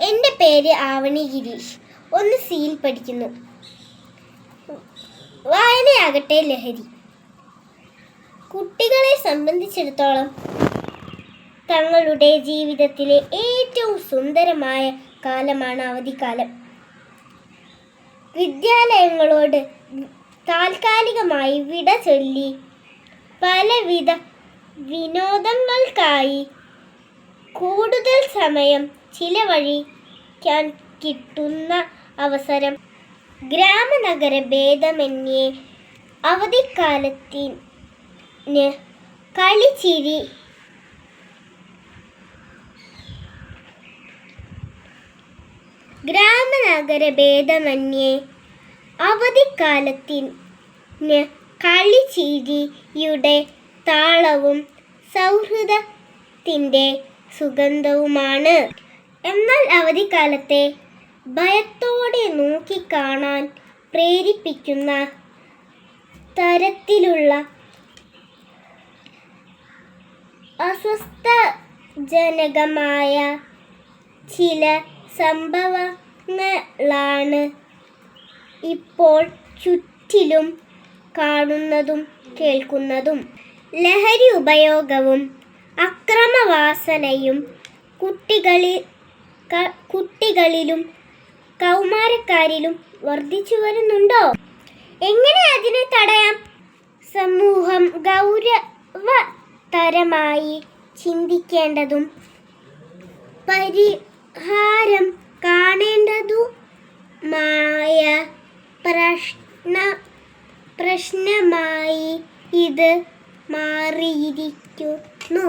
എന്റെ പേര് ആവണി ഗിരീഷ്. ഒന്ന് സിയിൽ പഠിക്കുന്നു. വായനയാകട്ടെ ലഹരി. കുട്ടികളെ സംബന്ധിച്ചിടത്തോളം തങ്ങളുടെ ജീവിതത്തിലെ ഏറ്റവും സുന്ദരമായ കാലമാണ് അവധിക്കാലം. വിദ്യാലയങ്ങളോട് താൽക്കാലികമായി വിട ചൊല്ലി പലവിധ വിനോദങ്ങൾക്കായി കൂടുതൽ സമയം ചിലവഴിക്കാൻ കിട്ടുന്ന അവസരം. ഗ്രാമനഗര ഭേദമന്യേ അവധിക്കാലത്തിന് കളിച്ചിരി ഗ്രാമനഗര ഭേദമന്യേ അവധിക്കാലത്തിന് കളിച്ചിരിയുടെ താളവും സൗഹൃദത്തിന്റെ സുഗന്ധവുമാണ്. എന്നാൽ അവധിക്കാലത്തെ ഭയത്തോടെ നോക്കിക്കാണാൻ പ്രേരിപ്പിക്കുന്ന തരത്തിലുള്ള അസ്വസ്ഥജനകമായ ചില സംഭവങ്ങളാണ് ഇപ്പോൾ ചുറ്റിലും കാണുന്നതും കേൾക്കുന്നതും. ലഹരി ഉപയോഗവും അക്രമവാസനയും കുട്ടികളിൽ കുട്ടികളിലും കൗമാരക്കാരിലും വർദ്ധിച്ചു വരുന്നുണ്ടോ? എങ്ങനെ അതിനെ തടയാം? സമൂഹം ഗൗരവതരമായി ചിന്തിക്കേണ്ടതും പരിഹാരം കാണേണ്ടതുമായ പ്രശ്ന പ്രശ്നമായി ഇത് മാറിയിരിക്കുന്നു.